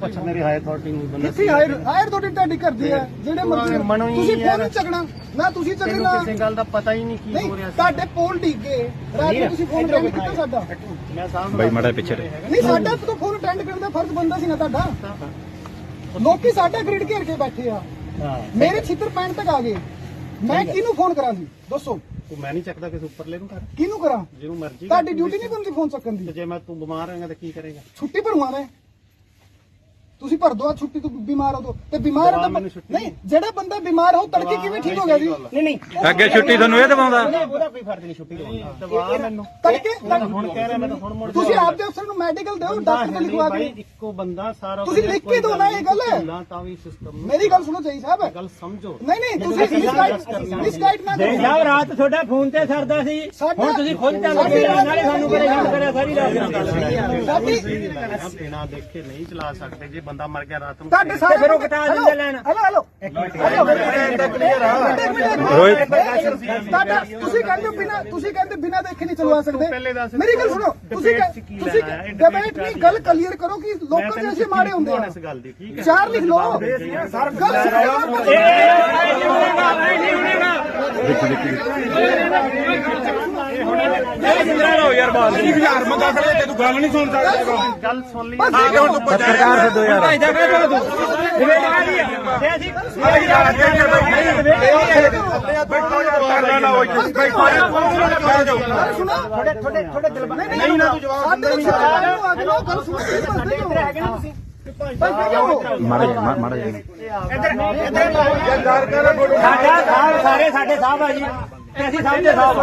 ਪੁੱਛ ਮੇਰੀ higher authority ਨੂੰ ਬੰਦਾ ਕਿੱਥੇ ਹਾਇਰ ਹਾਇਰ ਤੁਹਾਡੀ ਤੁਹਾਡੀ ਕਰਦੀ ਹੈ ਜਿਹੜੇ ਮਰਜ਼ੀ ਤੁਸੀਂ। ਫੋਨ ਨਹੀਂ ਚੱਕਣਾ ਨਾ ਤੁਸੀਂ ਚੱਕਣਾ। ਕਿਸੇ ਗੱਲ ਦਾ ਪਤਾ ਹੀ ਨਹੀਂ ਕੀ ਹੋ ਨਹੀਂ ਰਿਹਾ ਸੀ। ਤੁਹਾਡੇ ਪੋਲ ਡਿੱਗ ਗਏ। ਰਾਤ ਨੂੰ ਤੁਸੀਂ ਫੋਨ ਅਟੈਂਡ ਕੀਤਾ ਸਾਡਾ। ਮੈਂ ਸਾਹਮਣੇ ਬਾਈ ਮਾੜਾ ਪਿੱਛੇ ਨਹੀਂ ਸਾਡਾ ਤਾਂ ਫੋਨ ਅਟੈਂਡ ਕਰਨ ਦਾ ਫਰਜ਼ ਬੰਦਾ ਸੀ ਨਾ ਤੁਹਾਡਾ। ਲੋਕੀ ਸਾਡਾ ਗ੍ਰਿਡ ਘੇਰ ਕੇ ਬੈਠੇ ਆ। ਮੇਰੇ ਛਿੱਤਰ ਪੈਣ ਤੱਕ ਆ ਗਏ। ਮੈਂ ਕਿਹਨੂੰ ਫੋਨ ਕਰਾਂ ਜੀ? ਦੱਸੋ। ਤੂੰ ਮੈਂ ਨਹੀਂ ਚੱਕਦਾ ਕਿਸੇ ਉੱਪਰਲੇ ਨੂੰ ਕਰ ਕਿਹਨੂੰ ਕਰਾਂ? ਜਿਹਨੂੰ ਮਰਜ਼ੀ ਤੁਹਾਡੀ ਡਿਊਟੀ ਨਹੀਂ ਬੰਦੀ ਫੋਨ ਚੱਕਣ ਤੇ ਦੀ ਜੇ ਮੈਂ ਤੂੰ ਬਿਮਾਰ ਹੋਏਗਾ ਤਾਂ ਕੀ ਕਰੇਗਾ? ਛੁੱਟੀ ਤੁਸੀਂ ਭਰ ਦੋ ਛੁੱਟੀ ਤੂੰ ਬਿਮਾਰ ਹੋ ਤੋ। ਤੇ ਬਿਮਾਰ ਹੈ ਤਾਂ ਨਹੀਂ ਜਿਹੜਾ ਬੰਦਾ ਬਿਮਾਰ ਹੋ ਤੜਕੇ ਕਿਵੇਂ ਠੀਕ ਹੋ ਗਿਆ ਜੀ? ਨਹੀਂ ਨਹੀਂ। ਅੱਗੇ ਛੁੱਟੀ ਤੁਹਾਨੂੰ ਇਹ ਦਵਾਉਂਦਾ। ਉਹਦਾ ਕੋਈ ਫ਼ਰਕ ਨਹੀਂ ਛੁੱਟੀ ਦਵਾਉਣਾ ਦਵਾ ਮੈਨੂੰ। ਤੜਕੇ ਹੁਣ ਕਹਿ ਰਿਹਾ ਮੈਂ ਤਾਂ ਹੁਣ ਮੁੜ ਤੁਸੀਂ ਆਪਦੇ ਅਫਸਰ ਨੂੰ ਮੈਡੀਕਲ ਦਿਓ ਡਾਕਟਰ ਤੋਂ ਲਿਖਵਾ ਕੇ ਇੱਕੋ ਬੰਦਾ ਸਾਰਾ ਤੁਸੀਂ ਲਿਖ ਕੇ ਦਿਓ ਨਾ ਇਹ ਗੱਲ। ਨਾ ਤਾਂ ਵੀ ਸਿਸਟਮ ਮੇਰੀ ਗੱਲ ਸੁਣੋ ਜਈ ਸਾਹਿਬ। ਗੱਲ ਸਮਝੋ। ਨਹੀਂ ਨਹੀਂ ਤੁਸੀਂ ਮਿਸਗਾਈਡ ਨਾ ਕਰੋ। ਸਾਹਿਬ ਰਾਤ ਤੁਹਾਡਾ ਫੋਨ ਤੇ ਸਰਦਾ ਸੀ। ਹੁਣ ਤੁਸੀਂ ਖੁਦ ਚੱਲ ਕੇ ਨਾਲੇ ਸਾਨੂੰ ਪਰੇਸ਼ਾਨ ਕਰਿਆ ਸਾਰੀ ਰਾਤ ਸਾਡੀ ਬਿਨਾ ਦੇਖੇ ਨਹੀਂ ਚਲਾ ਸਕਦੇ ਜੇ ਬੰਦਾ ਮਰ ਗਿਆ ਰਾਤ ਨੂੰ ਤੁਹਾਡੇ ਸਾਰੇ ਫਿਰ ਉਹ ਕਟਾ ਦਿੰਦੇ ਲੈਣ। Hello hello hello Rohit. ਤੁਹਾਡਾ ਤੁਸੀਂ ਕਹਿੰਦੇ ਹੋ ਬਿਨਾ ਤੁਸੀਂ ਕਹਿੰਦੇ ਬਿਨਾ ਦੇਖੇ ਨਹੀਂ ਚਲਵਾ ਸਕਦੇ ਮੇਰੀ ਗੱਲ ਸੁਣੋ ਤੁਸੀਂ ਤੁਸੀਂ ਡਿਬੇਟ ਨਹੀਂ ਗੱਲ ਕਲੀਅਰ ਕਰੋ ਕਿ ਮੈਂ ਲੋਕਾਂ ਦੇ ਤੈਨੂੰ ਐਸੇ ਮਾੜੇ ਹੁੰਦੇ ਆ ਇਸ ਗੱਲ ਦੀ ਠੀਕ ਹੈ ਚਾਰ ਲਿਖ ਲਓ ਗੱਲ ਸੁਣੋ ਗੱਲ ਸੁਣ ਲਈ ਸਰਕਾਰ ਦੇ ਦੋ ਯਾਰ ਭਾਈਦਾ ਕਰ ਦੋ ਤੂੰ ਡਿਬੇਟ ਕਾਦੀ ਆ ਤੇ ਅਸੀਂ ਸੁਣੋ ਥੋੜੇ ਥੋੜੇ ਥੋੜੇ ਦਿਲ ਨਹੀਂ ਨਾ ਤੂੰ ਜਵਾਬ ਦਿੰਦਾ ਨਹੀਂ ਗੱਲ ਸੁਣੋ ਹੈਗੇ ਨਾ ਤੁਸੀਂ ਜਾਓ ਮਾੜਾ ਜਿਹਾ। ਮਾੜਾ ਜਿਹਾ ਸਾਡਾ ਸਾਹਿਬ ਸਾਰੇ ਸਾਡੇ ਸਾਹਿਬ ਆ ਜੀ। ਤੇ ਅਸੀਂ ਦੇ ਸਾਹਿਬ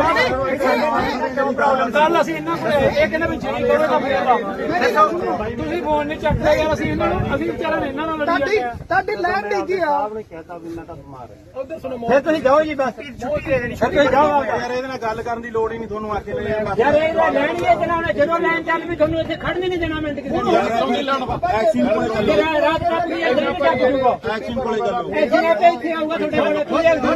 ਕੱਲ ਅਸੀਂ ਇਹਨਾਂ ਕੋਲ ਇਹ ਕਹਿੰਦੇ ਵੀ ਚੋਰੀ ਕਰੋ ਤਾਂ ਫਿਰ ਤੁਸੀਂ ਫੋਨ ਨਹੀਂ ਚੱਕਦੇ ਯਾਰ ਅਸੀਂ ਇਹਨਾਂ ਨੂੰ ਅਸੀਂ ਵਿਚਾਰਾਂ ਇਹਨਾਂ ਨਾਲ ਲੜੀ ਤੁਹਾਡੀ ਤੁਹਾਡੀ ਲੈਣ ਡਿੱਗੀ ਆ। ਆਪ ਨੇ ਕਹਿਤਾ ਵੀ ਮੈਂ ਤਾਂ ਬਿਮਾਰ ਹਾਂ। ਫਿਰ ਤੁਸੀਂ ਜਾਓ ਜੀ ਬਸ ਫਿਰ ਤੁਸੀਂ ਜਾਓ ਯਾਰ ਇਹਦੇ ਨਾਲ ਗੱਲ ਕਰਨ ਦੀ ਲੋੜ ਹੀ ਨਹੀਂ ਤੁਹਾਨੂੰ ਆ ਕੇ ਲੈ ਯਾਰ ਇਹ ਲੈਣ ਹੀ ਜਨਾਉਣਾ ਜਦੋਂ ਲੈਣ ਚੱਲ ਵੀ ਤੁਹਾਨੂੰ ਇੱਥੇ ਖੜਨ ਨਹੀਂ ਦੇਣਾ ਮਿੰਟ ਕਿਸੇ ਨੂੰ। ਐਕਸ਼ਨ ਕੋਲੇ ਚੱਲੋ। ਰਾਤ ਤੱਕ ਵੀ ਨਹੀਂ ਚੱਕ ਦੂਗਾ ਐਕਸ਼ਨ ਕੋਲੇ ਚੱਲੋ। ਇਹ ਜਿਹਨੇ ਤੇ ਇੱਥੇ ਆਊਗਾ ਤੁਹਾਡੇ ਕੋਲ ਇੱਥੇ ਹੀ ਆਊਗਾ।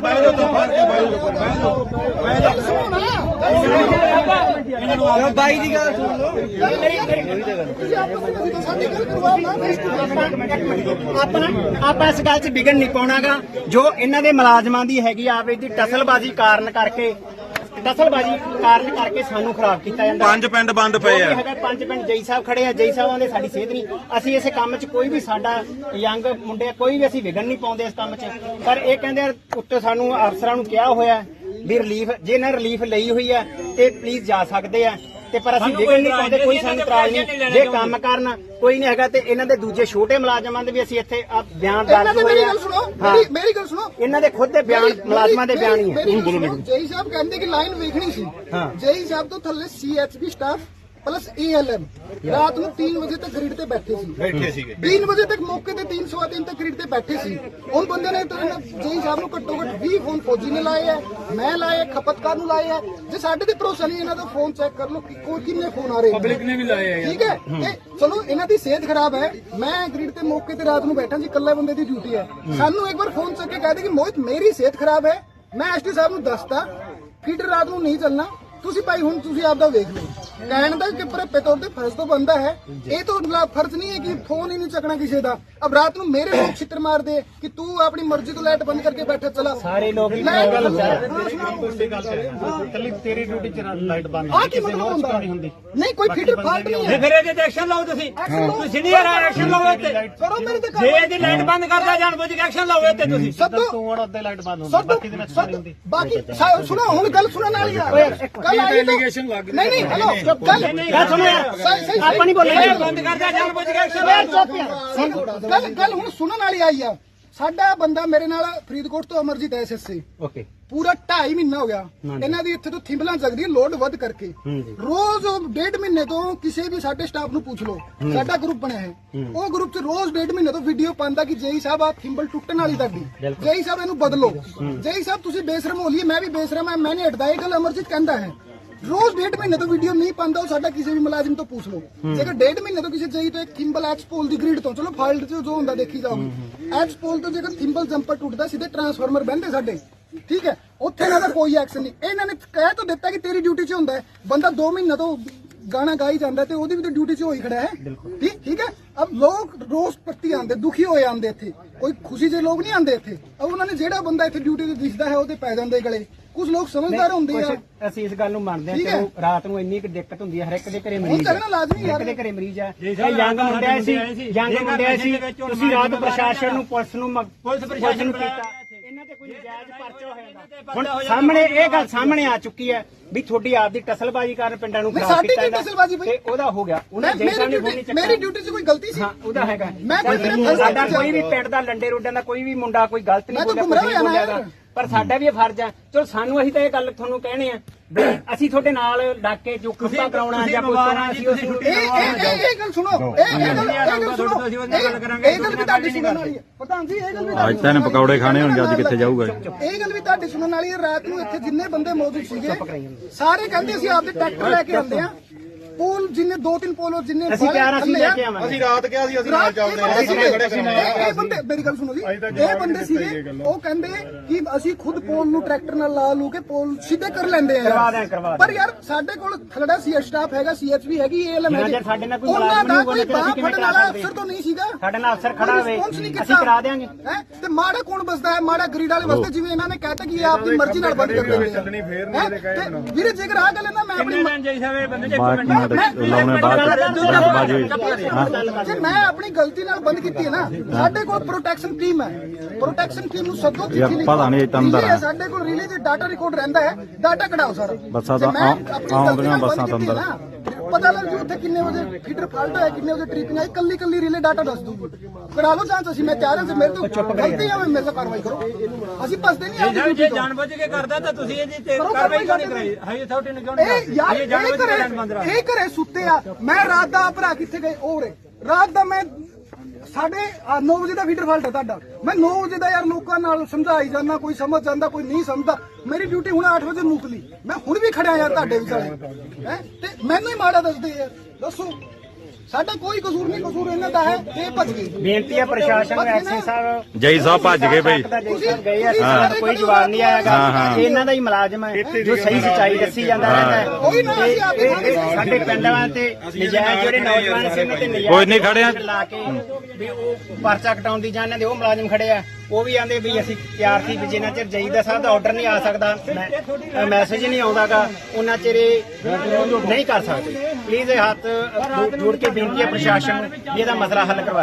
ਬਾਈ ਦੀ ਗੱਲ ਸੁਣ ਲਓ। ਆਪਣਾ ਆਪਾਂ ਇਸ ਗੱਲ 'ਚ ਵਿਗੜ ਨਹੀਂ ਪਾਉਣਾਗਾ। ਜੋ ਇਹਨਾਂ ਦੇ ਮੁਲਾਜ਼ਮਾਂ ਦੀ ਹੈਗੀ ਆਵੇ ਦੀ ਟਸਲਬਾਜ਼ੀ ਕਾਰਨ ਕਰਕੇ ਟਸਲਬਾਜ਼ੀ ਕਾਰਨ ਕਰਕੇ ਸਾਨੂੰ ਖਰਾਬ ਕੀਤਾ ਜਾਂਦਾ। ਪੰਜ ਪਿੰਡ ਬੰਦ ਪਏ ਆ। ਪੰਜ ਪਿੰਡ ਜਈ ਸਾਹਿਬ ਖੜੇ ਆ। ਜਈ ਸਾਹਿਬਾਂ ਦੇ ਸਾਡੀ ਸਿਹਤ ਨਹੀਂ ਅਸੀਂ ਇਸ ਕੰਮ 'ਚ ਕੋਈ ਵੀ ਸਾਡਾ ਯੰਗ ਮੁੰਡੇ ਕੋਈ ਵੀ ਅਸੀਂ ਵਿਗੜ ਨਹੀਂ ਪਾਉਂਦੇ ਇਸ ਕੰਮ 'ਚ। ਪਰ ਇਹ ਕਹਿੰਦੇ ਆ, ਉੱਤੇ ਸਾਨੂੰ ਅਫਸਰਾਂ ਨੂੰ ਕਿਹਾ ਹੋਇਆ ਹੈ ਵੀ ਰਿਲੀਫ ਜੇ ਇਹਨਾਂ ਰਿਲੀਫ ਲਈ ਹੋਈ ਹੈ ਤੇ ਪਲੀਜ਼ ਜਾ ਸਕਦੇ ਆ। ਤੇ ਪਰ ਅਸੀਂ ਵਿਗੜ ਨਹੀਂ ਪਾਉਂਦੇ ਕੋਈ ਸਾਨੂੰ ਇਤਰਾਜ਼ ਨਹੀਂ। ਜੇ ਕੰਮ ਕਰਨ ਕੋਈ ਨਹੀਂ ਹੈਗਾ ਤੇ ਇਹਨਾਂ ਦੇ ਦੂਜੇ ਛੋਟੇ ਮੁਲਾਜ਼ਮਾਂ ਦੇ ਵੀ ਅਸੀਂ ਇੱਥੇ ਆ ਬਿਆਨ ਦਰਜ ਦੀ ਹੋਏ ਮੇਰੀ ਆ। ਗੱਲ ਸੁਣੋ ਹਾਂ। ਮੇਰੀ ਮੇਰੀ ਗੱਲ ਸੁਣੋ। ਇਹਨਾਂ ਦੇ ਖੁਦ ਦੇ ਬਿਆਨ ਮੁਲਾਜ਼ਮਾਂ ਦੇ ਬਿਆਨ ਹੀ ਹੈ ਜੇਈ ਸਾਹਿਬ ਕਹਿੰਦੇ ਕਿ ਲਾਈਨ ਵੇਖਣੀ ਸੀ। ਜੇਈ ਸਾਹਿਬ ਤੋਂ ਥੱਲੇ ਸੀਐਚਪੀ ਸਟਾਫ ਪਲੱਸ ਏਐਲਐਮ ਰਾਤ ਨੂੰ 3 ਵਜੇ ਤੱਕ ਗ੍ਰਿਡ ਤੇ ਬੈਠੇ ਸੀ। ਬੈਠੇ ਸੀਗੇ। 3 ਵਜੇ ਤੱਕ ਮੌਕੇ ਤੇ 3 ਸਵਾ ਤਿੰਨ ਤੱਕ ਗ੍ਰਿਡ ਤੇ ਬੈਠੇ ਸੀ। ਹੁਣ ਬੰਦੇ ਨੇ ਤਾਂ ਜੇਈ ਸਾਹਿਬ ਨੂੰ ਘੱਟੋ ਘੱਟ 20 ਫੋਨ ਫੌਜੀ ਨੇ ਲਾਏ ਆ ਮੈਂ ਲਾਏ ਖਪਤਕਾਰ ਨੂੰ ਲਾਏ ਆ ਜੇ ਸਾਡੇ ਤੇ ਭਰੋਸਾ ਨਹੀਂ ਇਹਨਾਂ ਦਾ ਫੋਨ ਚੈੱਕ ਕਰ ਲਓ ਕਿ ਕੋਈ ਕਿੰਨੇ ਫੋਨ ਆ ਰਹੇ ਪਬਲਿਕ ਨੇ ਵੀ ਲਾਏ ਆ ਠੀਕ ਹੈ? ਤੇ ਚਲੋ ਇਹਨਾਂ ਦੀ ਸਿਹਤ ਖਰਾਬ ਹੈ। ਮੈਂ ਗ੍ਰਿਡ ਤੇ ਮੌਕੇ ਤੇ ਰਾਤ ਨੂੰ ਬੈਠਾ ਸੀ ਇਕੱਲੇ ਬੰਦੇ ਦੀ ਡਿਊਟੀ ਹੈ। ਸਾਨੂੰ ਇੱਕ ਵਾਰ ਫੋਨ ਚੱਕ ਕੇ ਕਹਿ ਦੇ ਕਿ ਮੋਹਿਤ ਮੇਰੀ ਸਿਹਤ ਖਰਾਬ ਹੈ। ਮੈਂ ਐਸਟੀ ਸਾਹਿਬ ਨੂੰ ਦੱਸਤਾ ਫਿਟਰ ਰਾਤ ਨੂੰ ਨਹੀਂ ਚੱਲਣਾ। ਤੁਸੀਂ ਭਾਈ ਹੁਣ ਤੁਸੀਂ ਆਪਦਾ ਵੇਖ ਲਓ। ਕਹਿਣ ਦਾ ਕਿ ਪਰ ਤੌਰ ਤੇ ਫਰਜ਼ ਤੋਂ ਬੰਦਾ ਹੈ। ਇਹ ਤਾਂ ਲਾ- ਫਰਜ਼ ਨਹੀਂ ਹੈ ਕਿ ਫੋਨ ਹੀ ਨਹੀਂ ਚੱਕਣਾ ਕਿਸੇ ਦਾ। ਅਬ ਰਾਤ ਨੂੰ ਮੇਰੇ ਲੋਕ ਛਿੱਤਰ ਮਾਰਦੇ ਕਿ ਤੂੰ ਆਪਣੀ ਮਰਜ਼ੀ ਤੋਂ ਲਾਈਟ ਬੰਦ ਕਰਕੇ ਬੈਠਾ ਚਲਾ। ਸਾਰੇ ਲੋਕ ਹੀ ਮੈਂ ਗੱਲ ਕੱਲੀ ਤੇਰੀ ਡਿਊਟੀ ਚ ਲਾਈਟ ਬੰਦ ਆ ਕੀ ਮਤਲਬ ਹੁੰਦਾ? ਨਹੀਂ ਹੁੰਦੀ। ਨਹੀਂ ਕੋਈ ਫਿਟਰ ਫਾਲਟ ਨਹੀਂ ਹੈ। ਫਿਰ ਇਹਦੇ ਐਕਸ਼ਨ ਲਓ ਤੁਸੀਂ। ਤੁਸੀਂ ਸੀਨੀਅਰ ਆ ਐਕਸ਼ਨ ਲਓ ਤੇ ਕਰੋ ਮੇਰੇ ਤੇ ਜੇ ਇਹਦੀ ਲਾਈਟ ਬੰਦ ਕਰਦਾ ਜਾਣ ਬੁੱਝ ਕੇ ਐਕਸ਼ਨ ਲਓ ਤੇ ਤੁਸੀਂ। ਸੱਦੋ। ਤੂੰ ਹੁਣ ਅੱਧੇ ਲਾਈਟ ਬੰਦ ਹੁੰਦੀ ਬਾਕੀ ਦੇ ਵਿੱਚ ਨਹੀਂ ਹੁੰਦੀ। ਬਾਕੀ ਸੁਣੋ ਹੁਣ ਗੱਲ ਸੁਣਨ ਵਾਲੀ ਆ। ਕੱਲ ਆਈ ਐਲੀਗੇਸ਼ਨ ਲੱਗ ਨਹੀਂ ਨਹੀਂ ਹਲੋ ਗੱਲ ਗੱਲ ਸੁਣੋ ਯਾਰ। ਸਹੀ ਸਹੀ ਆਪਾਂ ਨਹੀਂ ਬੋਲਣਾ। ਇਹ ਬੰਦ ਕਰਦਾ ਜਾਣ ਬੁੱਝ ਕੇ ਐਕਸ਼ਨ ਲਓ ਗੱਲ ਗੱਲ ਹੁਣ ਸੁਣਨ ਵਾਲੀ ਆਈ ਆ। ਸਾਡਾ ਬੰਦਾ ਮੇਰੇ ਨਾਲ ਫਰੀਦਕੋਟ ਤੋਂ ਅਮਰਜੀਤ ਐਸਐਸਸੀ ਓਕੇ ਪੂਰਾ 2.5 ਮਹੀਨਾ ਹੋ ਗਿਆ। ਇਹਨਾਂ ਦੀ ਇੱਥੇ ਤੋਂ ਥਿੰਬਲਾਂ ਜਗਦੀ ਲੋਡ ਵੱਧ ਕਰਕੇ। ਰੋਜ਼ ਉਹ ਡੇਢ ਮਹੀਨੇ ਤੋਂ ਕਿਸੇ ਵੀ ਸਾਡੇ ਸਟਾਫ ਨੂੰ ਪੁੱਛ ਲਓ। ਸਾਡਾ ਗਰੁੱਪ ਬਣਿਆ ਹੈ। ਉਹ ਗਰੁੱਪ 'ਚ ਰੋਜ਼ ਡੇਢ ਮਹੀਨੇ ਤੋਂ ਵੀਡੀਓ ਪਾਉਂਦਾ ਕਿ ਜੇਈ ਸਾਹਿਬ ਆ ਥਿੰਬਲ ਟੁੱਟਣ ਵਾਲੀ ਤੁਹਾਡੀ। ਜੇਈ ਸਾਹਿਬ ਇਹਨੂੰ ਬਦਲੋ। ਜੇਈ ਸਾਹਿਬ ਤੁਸੀਂ ਬੇਸ਼ਰਮ ਹੋ ਲਈ ਮੈਂ ਵੀ ਬੇਸ਼ਰਮ ਹਾਂ ਮੈਂ ਨਹੀਂ ਹਟਦਾ। ਇਹ ਗੱਲ ਅਮਰਜੀਤ ਕਹਿੰਦਾ ਹੈ। ਰੋਜ਼ ਡੇਢ ਮਹੀਨੇ ਤੋਂ ਵੀਡੀਓ ਨਹੀਂ ਪਾਉਂਦਾ ਉਹ ਸਾਡਾ ਕਿਸੇ ਵੀ ਮੁਲਾਜ਼ਮ ਤੋਂ ਪੁੱਛ ਲਓ। ਜੇਕਰ ਡੇਢ ਮਹੀਨੇ ਤੋਂ ਕਿਸੇ ਜਈ ਤੋਂ ਥਿੰਬਲ ਐਕਸਪੋਲ ਦੀ ਗ੍ਰਿਡ ਤੋਂ ਚਲੋ ਫਾਈਲਡ 'ਚ ਜੋ ਹੁੰਦਾ ਦੇਖੀ ਜਾਓਗੇ ਐਕਸਪੋਲ ਤੋਂ ਜੇਕਰ ਥਿੰਬਲ ਜੰਪਰ ਟੁੱਟਦਾ ਸਿੱਧੇ ਟਰਾਂਸਫਾਰਮਰ ਬੰਦੇ ਸਾਡੇ। ਠੀਕ ਹੈ ਉੱਥੇ ਇਹਨਾਂ ਦਾ ਕੋਈ ਐਕਸ਼ਨ ਨਹੀਂ। ਇਹਨਾਂ ਨੇ ਕਹਿ ਤਾਂ ਦਿੱਤਾ ਕਿ ਤੇਰੀ ਡਿਊਟੀ 'ਚ ਹੁੰਦਾ ਹੈ। ਬੰਦਾ 2 ਮਹੀਨੇ ਤੋਂ ਗਾਣਾ ਗਾਈ ਜਾਂਦਾ ਤੇ ਉਹਦੀ ਵੀ ਤਾਂ ਡਿਊਟੀ 'ਚ ਹੋਈ ਖੜਾ ਹੈ। ਠੀਕ ਠੀਕ ਹੈ? ਅਬ ਲੋਕ ਰੋਸ ਪ੍ਰਤੀ ਆਂਦੇ ਦੁਖੀ ਹੋਏ ਆਂਦੇ ਇੱਥੇ। ਕੋਈ ਖੁਸ਼ੀ ਦੇ ਲੋਕ ਨਹੀਂ ਆਂਦੇ ਇੱਥੇ। ਅਬ ਉਹਨਾਂ ਨੇ ਜਿਹੜਾ ਬੰਦਾ ਇੱਥੇ ਡਿਊਟੀ ਤੇ ਦਿਸਦਾ ਹੈ ਉਹਦੇ ਪੈ ਜਾਂਦੇ ਗਲੇ। ਕੁਝ ਲੋਕ ਸਮਝਦਾਰ ਹੁੰਦੇ ਆ। ਕੁਛ ਅਸੀਂ ਇਸ ਗੱਲ ਨੂੰ ਮੰਨਦੇ ਹਾਂ ਠੀਕ ਹੈ। ਚਲੋ ਰਾਤ ਨੂੰ ਇੰਨੀ ਕੁ ਦਿੱਕਤ ਹੁੰਦੀ ਹੈ ਹਰ ਇੱਕ ਦੇ ਘਰੇ ਮਰੀਜ਼ ਕਰਨਾ ਲਾਜ਼ਮੀ ਯਾਰ। ਹਰ ਇੱਕ ਦੇ ਘਰੇ ਮਰੀਜ਼ ਹੈ। ਇਹ ਯੰਗ ਮੁੰਡਿਆ ਸੀ ਯੰਗ ਮੁੰਡਿਆ ਸੀ ਤੁਸੀਂ ਰਾਤ ਪ੍ਰਸ਼ਾਸਨ ਨੂੰ ਪੁਲਿਸ ਨੂੰ ਮ- ਪੁਲਿਸ ਪ੍ਰਸ਼ਾਸਨ ਨੂੰ ਕੀਤਾ। ਇਹਨਾਂ ਤੇ ਕੋਈ ਨਜਾਇਜ਼ ਪਰਚਾ ਹੋਇਆ ਹੁਣ ਸਾਹਮਣੇ ਇਹ ਗੱਲ ਸਾਹਮਣੇ ਆ ਚੁੱਕੀ ਹੈ ਵੀ ਤੁਹਾਡੀ ਆਪ ਦੀ ਟਸਲਬਾਜ਼ੀ ਕਾਰਨ ਪਿੰਡਾਂ ਨੂੰ ਨਹੀਂ, ਖਰਾਬ ਸਾਡੀ ਕੀਤਾ ਕੀ ਜਾਂਦਾ। ਟਸਲਬਾਜ਼ੀ ਬਈ? ਤੇ ਉਹਦਾ ਹੋ ਗਿਆ। ਉਹਨੇ ਮੈਂ- ਜੈ ਸਾਹਿਬ ਮੇਰੀ ਨੇ ਫੋਨ ਨਹੀਂ ਡਿਊਟੀ ਮੇਰੀ ਡਿਊਟੀ 'ਚ ਕੋਈ ਗਲਤੀ ਸੀ? ਹਾਂ ਉਹਦਾ ਹੈਗਾ। ਮੈਂ ਕੋਈ ਸਾਡਾ ਕੋਈ ਵੀ ਪਿੰਡ ਦਾ ਲੰਡੇ ਰੋਡਾਂ ਦਾ ਕੋਈ ਵੀ ਮੁੰਡਾ ਕੋਈ ਗਲਤ ਮੈਂ ਨਹੀਂ ਤਾਂ ਬੋਲਿਆ ਗੁੰਮਰਾਹ ਕੋਈ ਨਹੀਂ ਹੋਇਆ ਨਾ ਬੋਲਿਆ ਯਾਰ। ਪਰ ਸਾਡਾ ਵੀ ਇਹ ਫਰਜ਼ ਹੈ ਚਲੋ ਸਾਨੂੰ ਅਸੀਂ ਤਾਂ ਇਹ ਗੱਲ ਤੁਹਾਨੂੰ ਕਹਿਣੇ ਆ ਵੀ ਅਸੀਂ ਤੁਹਾਡੇ ਨਾਲ ਡੱਕ ਕੇ ਜੋ ਖੰਭਾ ਕਰਾਉਣਾ ਜਾਂ ਕਰਾਉਣਾ ਅਸੀਂ ਉਸ ਨੂੰ ਇਹ ਇਹ ਇਹ ਇਹ ਗੱਲ ਸੁਣੋ ਇਹ ਇਹ ਗੱਲ ਇਹ ਗੱਲ ਸੁਣੋ। ਇਹ ਗੱਲ ਵੀ ਤੁਹਾਡੀ ਸੁਣਨ ਵਾਲੀ ਹੈ ਪ੍ਰਧਾਨ ਜੀ ਇਹ ਗੱਲ ਵੀ ਅੱਜ ਤਾਂ ਇਹਨੇ ਪਕੌੜੇ ਖਾਣੇ ਹੋਣਗੇ ਅੱਜ ਕਿੱਥੇ ਜਾਊਗਾ ਇਹ? ਇਹ ਗੱਲ ਵੀ ਤੁਹਾਡੀ ਸੁਣਨ ਵਾਲੀ ਹੈ ਰਾਤ ਨੂੰ ਇੱਥੇ ਜਿੰਨੇ ਬੰਦੇ ਮੌਜੂਦ ਸੀਗੇ ਸਾਰੇ ਕਹਿੰਦੇ ਅਸੀਂ ਆਪਦੇ ਟਰੈਕਟਰ ਲੈ ਕੇ ਆਉਂਦੇ ਆ। ਪੋਲ ਜਿੰਨੇ ਦੋ ਤਿੰਨ ਪੋਲ ਔਰ ਜਿੰਨੇ ਅਸੀਂ ਪਿਆਰ ਅਸੀਂ ਲੈ ਕੇ ਆਵਾਂਗੇ। ਅਸੀਂ ਰਾਤ ਕਿਹਾ ਸੀ ਅਸੀਂ ਨਾਲ ਇਹ ਹਾਂ। ਬੰਦੇ ਅਸੀਂ ਖੜੇ ਸੀਗੇ, ਇਹ ਇਹ ਬੰਦੇ ਮੇਰੀ ਗੱਲ ਸੁਣੋ ਜੀ। ਇਹ ਬੰਦੇ ਸੀਗੇ ਉਹ ਕਹਿੰਦੇ ਕਿ ਅਸੀਂ ਖੁਦ ਪੋਲ ਨੂੰ ਟਰੈਕਟਰ ਨਾਲ ਲਾ ਲੂ ਕੇ ਪੋਲ ਸਿੱਧੇ ਕਰ ਲੈਂਦੇ ਆ ਪਰ ਯਾਰ ਸਾਡੇ ਕੋਲ ਥਲੜਾ ਸੀ ਸਟਾਫ ਹੈਗਾ ਸੀਐਚਵੀ ਹੈਗੀ ਏਐਲਐਮ ਹੈਗੀ ਸਾਡੇ ਨਾਲ ਕੋਈ ਮੁਲਾਜ਼ਮ ਨਹੀਂ ਕੋਈ ਬਾਹ ਅਸੀਂ ਕਿਵੇਂ ਫੜਨ ਕਰਾ ਵਾਲਾ? ਅਫਸਰ ਤਾਂ ਨਹੀਂ ਸੀਗਾ। ਸਾਡੇ ਨਾਲ ਅਫਸਰ ਖੜਾ ਹੋਵੇ। ਅਸੀਂ। ਕਰਾ ਦਿਆਂਗੇ। ਹੈਂ? ਤੇ ਮਾੜਾ ਕੌਣ ਬਸਦਾ ਹੈ? ਮਾੜਾ ਗਰੀਡ ਵਾਲੇ ਬਸਦੇ ਜਿਵੇਂ ਇਹਨਾਂ ਨੇ ਕਹਿਤਾ ਕਿ ਇਹ ਆਪਦੀ ਮਰਜ਼ੀ ਨਾਲ ਬੰਦ ਕਰ ਦਿੰਦੇ ਚੱਲਣੀ ਫੇਰ ਨਹੀਂ ਹੈਂ? ਇਹਦੇ ਕਹੇ ਤੇ ਵੀਰੇ ਜੇਕਰ ਆ ਗੱਲ ਨਾ ਮੈਂ ਆਪਣੀ ਮਿੰਟ ਲਾਉਣੇ ਬਾਅਦ ਜੇ ਮੈਂ ਆਪਣੀ ਗਲਤੀ ਨਾਲ ਬੰਦ ਕੀਤੀ ਹੈ ਨਾ ਸਾਡੇ ਕੋਲ ਪ੍ਰੋਟੈਕਸ਼ਨ ਟੀਮ ਹੈ। ਪ੍ਰੋਟੈਕਸ਼ਨ ਟੀਮ ਨੂੰ ਸੱਦੋ ਯਾਰ, ਪਤਾ ਨਹੀਂ ਇਹ ਤਾਂ ਅੰਦਰ relay ਹੈ। ਸਾਡੇ ਕੋਲ ਰਿਲੇ ਦੇ ਡਾਟਾ ਰਿਕਾਰਡ ਰਹਿੰਦਾ ਹੈ ਡਾਟਾ ਕਢਾਓ ਸਾਰਾ। ਬੱਸਾਂ ਤਾਂ ਆਉਂਦੀਆਂ ਬੱਸਾਂ ਤਾਂ ਕੀਤੀ ਹੈ ਅੰਦਰ। ਨਾ, ਪਤਾ ਲੱਗ ਜੂ ਉੱਥੇ ਕਿੰਨੇ ਵਜੇ ਫੀਡਰ ਫਾਲਟ ਹੋਇਆ ਕਿੰਨੇ ਵਜੇ ਟ੍ਰਿਪਿੰਗ ਆਈ। ਕੱਲੀ ਕੱਲੀ ਰਿਲੇ ਡਾਟਾ ਦੱਸ ਦੂਗੀ ਕਢਾ ਲਓ ਜਾਂਚ ਅਸੀਂ ਮੈਂ ਤਿਆਰ ਹਾਂ ਜੇ ਮੇਰੇ ਤੋਂ ਗਲਤੀ ਹੈ ਮੇਰੇ ਤੋਂ ਕਾਰਵਾਈ ਕਰੋ। ਅਸੀਂ ਭੱਜਦੇ ਨਹੀਂ ਆਪਦੀ ਜੇ ਤੋਂ। ਜਾਣਬੁੱਝ ਕੇ ਕਰਦਾ ਤਾਂ ਤੁਸੀਂ ਇਹਦੀ ਤੇ ਕਰੋ, ਕਾਰਵਾਈ ਕਿਉਂ ਨਹੀਂ ਕਰਾਈ? ਹਾਈ ਅਥਾਰਟੀ ਨੇ ਕਿਉਂ ਨਹੀਂ ਇਹ ਇਹ ਜਾਣਬੁੱਝ ਕੇ ਇਹ ਘਰੇ ਸੁੱਤੇ ਆ। ਮੈਂ ਰਾਤ ਦਾ ਭਰਾ ਕਿੱਥੇ ਗਏ? ਉਹ ਰੇ ਰਾਤ ਦਾ ਮੈਂ ਸਾਡੇ 9 ਵਜੇ ਦਾ ਫੀਡਰ ਫਾਲਟ ਹੈ ਤੁਹਾਡਾ। ਮੈਂ 9 ਵਜੇ ਦਾ ਯਾਰ ਲੋਕਾਂ ਨਾਲ ਸਮਝਾਈ ਜਾਂਦਾ, ਕੋਈ ਸਮਝ ਜਾਂਦਾ, ਕੋਈ ਨਹੀਂ ਸਮਝਦਾ। ਮੇਰੀ ਡਿਊਟੀ ਹੁਣ 8 ਵਜੇ ਮੁੱਕਲੀ। ਮੈਂ ਹੁਣ ਵੀ ਖੜਿਆ ਯਾਰ ਤੁਹਾਡੇ ਵਿਚਾਲੇ। ਹੈ? ਤੇ ਮੈਨੂੰ ਹੀ ਮਾੜਾ ਦੱਸਦੇ ਯਾਰ। ਦੱਸੋ। ਸਾਡਾ ਕੋਈ ਕਸੂਰ ਨਹੀਂ ਕਸੂਰ ਇਹਨਾਂ ਦਾ ਹੈ ਇਹ ਭੱਜ ਗਏ। ਬੇਨਤੀ ਹੈ ਪ੍ਰਸ਼ਾਸਨ ਨੂੰ ਐਕਸ਼ਨ ਸਾਹਿਬ। ਜੈ ਸਾਹਿਬ ਭੱਜ ਗਏ ਬਈ। ਜੈ ਸਾਹਿਬ ਗਏ ਆ ਸਾਡਾ ਕੋਈ ਜਵਾਬ ਨਹੀਂ ਆਇਆਗਾ। ਇਹਨਾਂ ਦਾ ਹੀ ਮੁਲਾਜ਼ਮ ਹੈ ਜੋ ਸਹੀ ਸੱਚਾਈ ਦੱਸੀ ਜਾਂਦਾ ਰਹਿੰਦਾ ਹੈ। ਉਹੀ ਨਾ ਅਸੀਂ ਆਪੇ ਇਹ- ਇਹ ਸਾਡੇ ਪਿੰਡਾਂ ਤੇ ਨਜਾਇਜ਼ ਜਿਹੜੇ ਨੌਜਵਾਨ ਸੀ ਉਹਨਾਂ ਤੇ ਨਜਾਇਜ਼ ਕੋਈ ਨਹੀਂ ਖੜਿਆ। ਲਾ ਕੇ ਵੀ ਉਹ ਪਰਚਾ ਕਟਾਉਣ ਦੀ ਜਾਂ ਇਹਨਾਂ ਦੇ ਉਹ ਮੁਲਾਜ਼ਮ ਖੜੇ ਆ। ਉਹ ਵੀ ਆਂਦੇ ਵੀ ਅਸੀਂ ਤਿਆਰ ਸੀ ਵੀ ਜਿੰਨਾ ਚਿਰ ਜਈਦਾ ਸਾਹਿਬ ਦਾ ਆਰਡਰ ਨਹੀਂ ਆ ਸਕਦਾ। ਮੈਸੇਜ ਨਹੀਂ ਆਉਂਦਾਗਾ ਉਹਨਾਂ ਚਿਰ ਨਹੀਂ ਕਰ ਸਕਦੇ। ਪਲੀਜ਼ ਇਹ ਹੱਥ ਜੋੜ ਕੇ ਬੇਨਤੀ ਹੈ ਪ੍ਰਸ਼ਾਸਨ ਨੂੰ ਇਹਦਾ ਮਸਲਾ ਹੱਲ ਕਰਵਾਇਆ